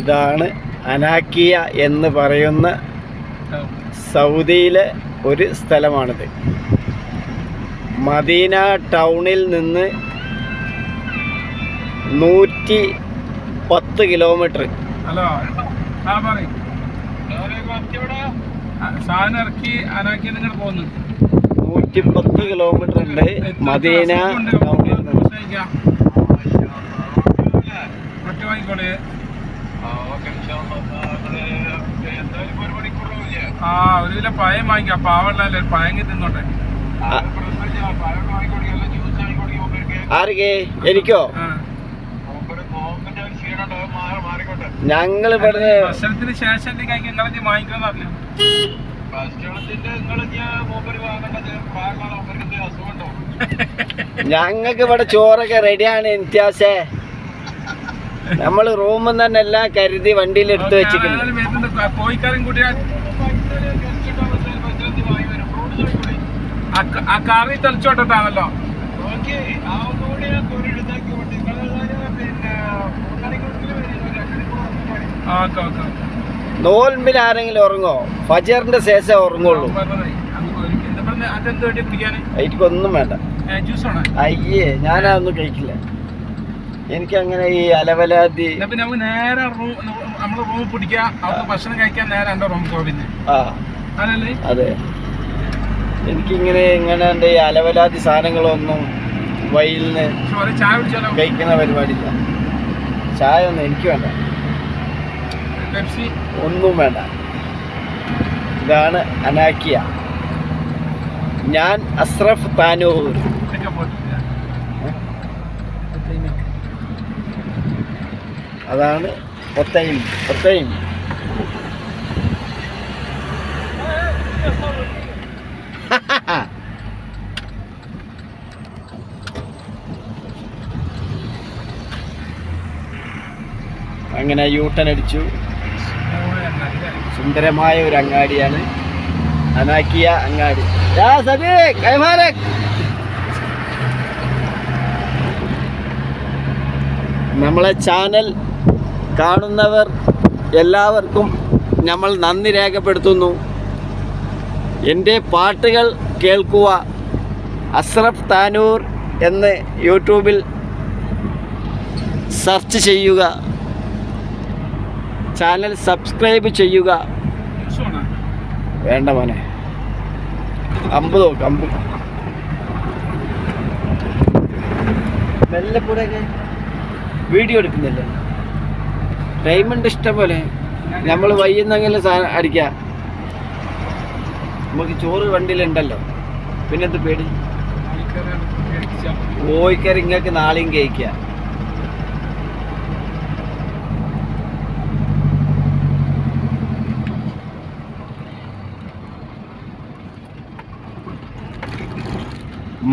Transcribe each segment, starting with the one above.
ഇതാണ് അനാക്കിയ എന്ന് പറയുന്ന സൗദിയിലെ ഒരു സ്ഥലമാണിത്. മദീന ടൗണിൽ നിന്ന് നൂറ്റി പത്ത് കിലോമീറ്റർ. ഹലോ ആ പറയും. സാധനം ഇറക്കി അനാക്കി നിങ്ങൾ പോകുന്നു നൂറ്റി പത്ത് കിലോമീറ്റർ ഉണ്ട് മദീന ടൗണിൽ നിന്ന്. ആ ഒരു കിലോ പഴം വാങ്ങിക്കാം. പാവള്ളല്ലേ പഴങ്ങി തിന്നോട്ടെ ആ- ആർക്ക് എനിക്കോ? ഞങ്ങൾ ഞങ്ങൾ ഇവിടുന്ന് ഭക്ഷണത്തിന് ശേഷം കഴിക്കാൻ നിങ്ങളെ വാങ്ങിക്കണം പറഞ്ഞു ഞങ്ങൾക്ക് ഇവിടെ ചോറൊക്കെ റെഡിയാണ് നിത്യാസേ നമ്മൾ റൂമിൽ തന്നെ എല്ലാം കരുതി വണ്ടിയിൽ എടുത്തു വെച്ചിട്ടുണ്ട് ആ കറി തെളിച്ചോട്ടാണല്ലോ നോൽമ്പിൽ ആരെങ്കിലും ഉറങ്ങോ? ഫജറിന്റെ ശേഷം ഉറങ്ങുള്ളൂ. അതെന്ത് വേണ്ടി. എനിക്കൊന്നും അയ്യേ ഞാനതൊന്നും കഴിക്കില്ല. എനിക്ക് അങ്ങനെ ഈ അലവലാതി എന്നാ പിന്നെ നമുക്ക് നേരെ റൂം പിടിക്കുക. ഭക്ഷണം കഴിക്കാൻ നേരെ റൂം അതല്ലേ? അതെ. എനിക്കിങ്ങനെ ഇങ്ങനെ എന്റെ ഈ അലവലാതി സാധനങ്ങളൊന്നും വയലിന് നിന്ന് ചായ കഴിക്കുന്ന പരിപാടിയില്ല. ചായ ഒന്നും എനിക്ക് വേണ്ട. പെപ്സി? ഒന്നും വേണ്ട. ഇതാണ് അനാക്കിയ. ഞാൻ അസ്രഫ് താനൂർ ഒക്കെ പോയിട്ടില്ല അതാണ് ഒത്തയും ഒത്തയും അങ്ങനെ യൂട്ടൺ അടിച്ചു. സുന്ദരമായ ഒരു അങ്ങാടിയാണ്. അനാക്കിയ അങ്ങാടി. നമ്മളെ ചാനൽ കാണുന്നവർ എല്ലാവർക്കും നമ്മൾ നന്ദി രേഖപ്പെടുത്തുന്നു. എന്റെ പാട്ടുകൾ കേൾക്കുക അസ്രഫ് താനൂർ എന്ന് യൂട്യൂബിൽ സെർച്ച് ചെയ്യുക. ചാനൽ സബ്സ്ക്രൈബ് ചെയ്യുക. വേണ്ട മോനെ. അമ്പത് നോക്ക് മെല്ലപ്പൂടൊക്കെ വീഡിയോ എടുക്കുന്നില്ലേ? ടൈമുണ്ട് ഇഷ്ടം പോലെ. നമ്മൾ വയ്യുന്നെങ്കിലും സാധനം അടിക്കാം. നമുക്ക് ചോറ് വണ്ടിയിലുണ്ടല്ലോ. പിന്നെന്ത് പേടി? ഓയിക്കറി ഇങ്ങക്ക് നാളെയും കഴിക്കുക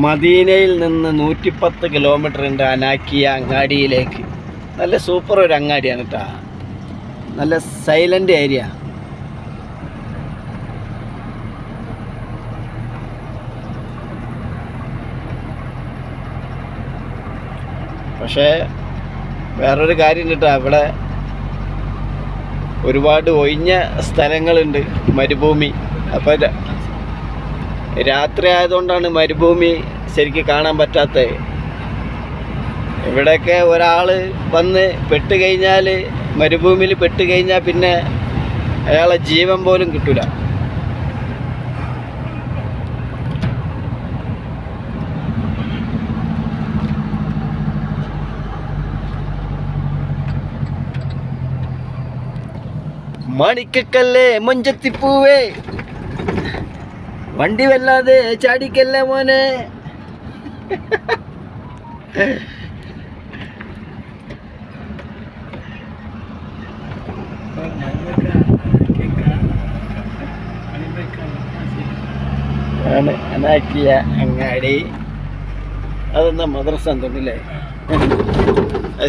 മദീനയിൽ നിന്ന് നൂറ്റിപ്പത്ത് കിലോമീറ്റർ ഉണ്ട് അനാക്കിയ അങ്ങാടിയിലേക്ക്. നല്ല സൂപ്പർ ഒരു അങ്ങാടിയാണ് കേട്ടോ നല്ല സൈലന്റ് ഏരിയ പക്ഷേ വേറൊരു കാര്യം കേട്ടോ. ഇവിടെ ഒരുപാട് ഒഴിഞ്ഞ സ്ഥലങ്ങളുണ്ട് മരുഭൂമി. അപ്പോൾ രാത്രി ആയതുകൊണ്ടാണ് മരുഭൂമി ശരിക്ക് കാണാൻ പറ്റാത്തത്. ഇവിടെയൊക്കെ ഒരാൾ വന്ന് പെട്ട് കഴിഞ്ഞാൽ മരുഭൂമിയിൽ പെട്ട് കഴിഞ്ഞാൽ പിന്നെ അയാളെ ജീവൻ പോലും കിട്ടൂല മണിക്കക്കല്ലേ മഞ്ചത്തിപ്പൂവേ വണ്ടി വല്ലാതെ ചാടിക്കല്ലേ മോനെ ആണ് അനാക്കിയ അങ്ങാടി. അതെന്താ മദ്രസ തോന്നില്ലേ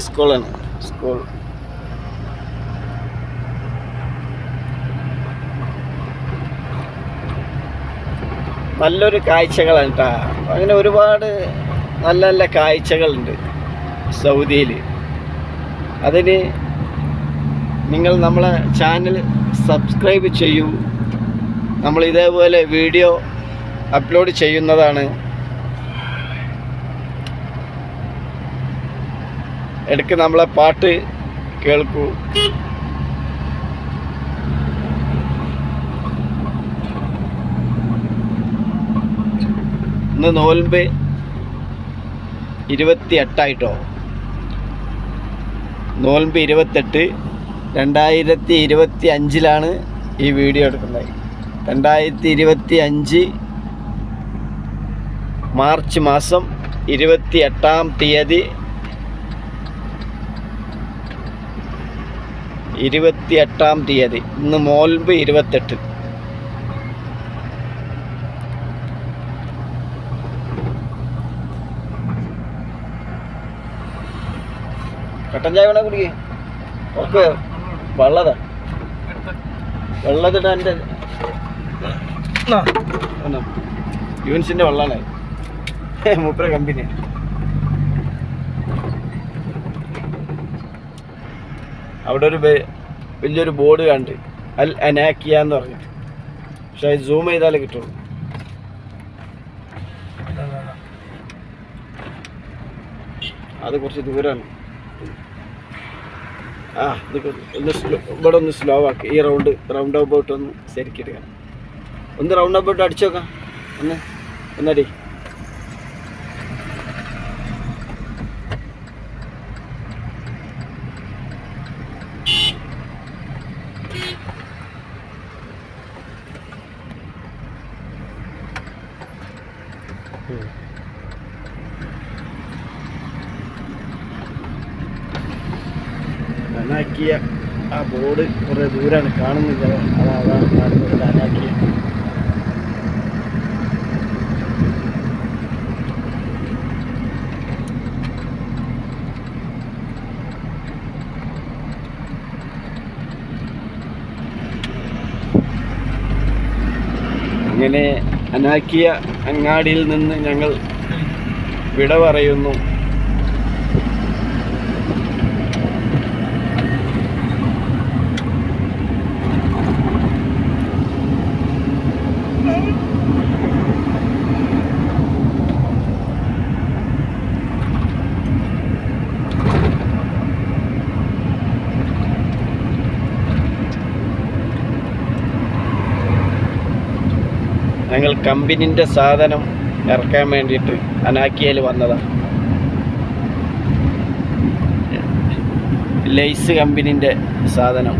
സ്കൂളാണ് സ്കൂൾ. നല്ലൊരു കാഴ്ചകളാണ് കേട്ടോ അങ്ങനെ ഒരുപാട് നല്ല നല്ല കാഴ്ചകളുണ്ട് സൗദിയിൽ അതിന് നിങ്ങൾ നമ്മളെ ചാനൽ സബ്സ്ക്രൈബ് ചെയ്യൂ. നമ്മൾ ഇതേപോലെ വീഡിയോ അപ്ലോഡ് ചെയ്യുന്നതാണ്. ഇടയ്ക്ക് നമ്മളെ പാട്ട് കേൾക്കൂ. ഇന്ന് നോൽമ്പ് ഇരുപത്തി എട്ടായിട്ടോ നോൽമ്പ് ഇരുപത്തെട്ട് രണ്ടായിരത്തി ഇരുപത്തി അഞ്ചിലാണ് ഈ വീഡിയോ എടുക്കുന്നത്. രണ്ടായിരത്തി ഇരുപത്തി അഞ്ച് മാർച്ച് മാസം ഇരുപത്തി എട്ടാം തീയതി ഇരുപത്തി എട്ടാം തീയതി. ഇന്ന് മോൽബ് ഇരുപത്തെട്ട്. കട്ടൻ ചായ വേണേ കുടിക്കേ? ഒക്കെ വെള്ളതാ. വെള്ളത്തിട്ട് എന്റെ യൂൻസിന്റെ വെള്ളമാണ് മൂപ്പര കമ്പനി. അവിടെ ഒരു വലിയൊരു ബോർഡ് കണ്ട്. അൽ അനാക്കിയ എന്ന് പറഞ്ഞിട്ട്. പക്ഷെ അത് സൂം ചെയ്താലേ കിട്ടുള്ളൂ. അത് കുറച്ച് ദൂരമാണ് ആ ഒന്ന് സ്ലോ ഇവിടെ ഒന്ന് സ്ലോ ആക്കി. ഈ റൗണ്ട് റൗണ്ട് അബൌട്ട് ഒന്ന് ശരിക്കിടുക. ഒന്ന് റൗണ്ട് അബൌട്ട് അടിച്ചു നോക്കാം. ഒന്ന് ഒന്നടി. അനാക്കിയ ആ ബോർഡ് കുറേ ദൂരാണ്. കാണുന്നില്ല. അതാ അതാണ് കാണുന്നത് ഇങ്ങനെ അങ്ങനെ അനാക്കിയ അങ്ങാടിയിൽ നിന്ന് ഞങ്ങൾ വിട പറയുന്നു. ഞങ്ങൾ കമ്പനിന്റെ സാധനം ഇറക്കാൻ വേണ്ടിയിട്ട് അനാക്കിയയിൽ വന്നതാണ് ലൈസ് കമ്പനിന്റെ സാധനം.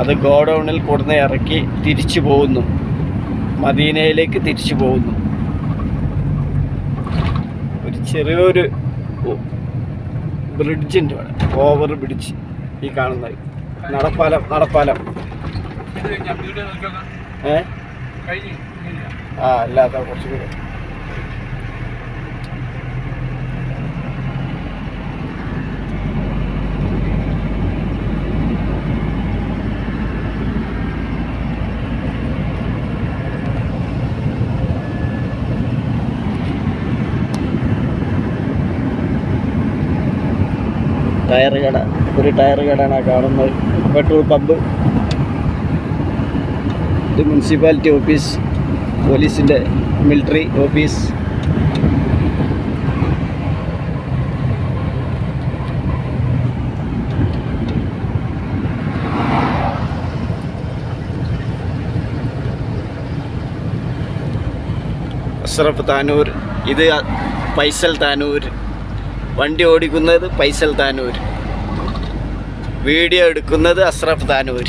അത് ഗോഡൗണിൽ കൊടുന്ന് ഇറക്കി തിരിച്ചു പോകുന്നു. മദീനയിലേക്ക് തിരിച്ചു പോകുന്നു. ഒരു ചെറിയൊരു ബ്രിഡ്ജ് ഉണ്ട് ഓവർ ബ്രിഡ്ജ് ഈ കാണുന്നത്. നടപ്പാലം നടപ്പാലം. ഏ. ആ അല്ലാത്ത കുറച്ച് ടയർ കട ഒരു ടയർ കടയാണ് കാണുന്നത്. Petrol pump. ഇത് മുനിസിപ്പാലിറ്റി ഓഫീസ് പോലീസിന്റെ മിലിറ്ററി ഓഫീസ്. അഷ്റഫ് താനൂർ. ഇത് പൈസൽ താനൂർ. വണ്ടി ഓടിക്കുന്നത് പൈസൽ താനൂർ വീഡിയോ എടുക്കുന്നത് അസ്രഫ് താനൂർ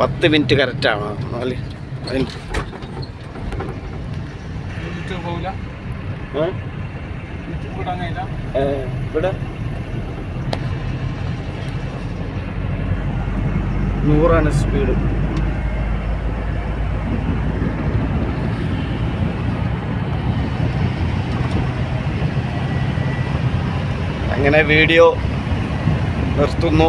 പത്ത് മിനിറ്റ് കറക്റ്റാണോ നാല് അതിന്. നൂറാണ് സ്പീഡ് അങ്ങനെ വീഡിയോ നിർത്തുന്നു.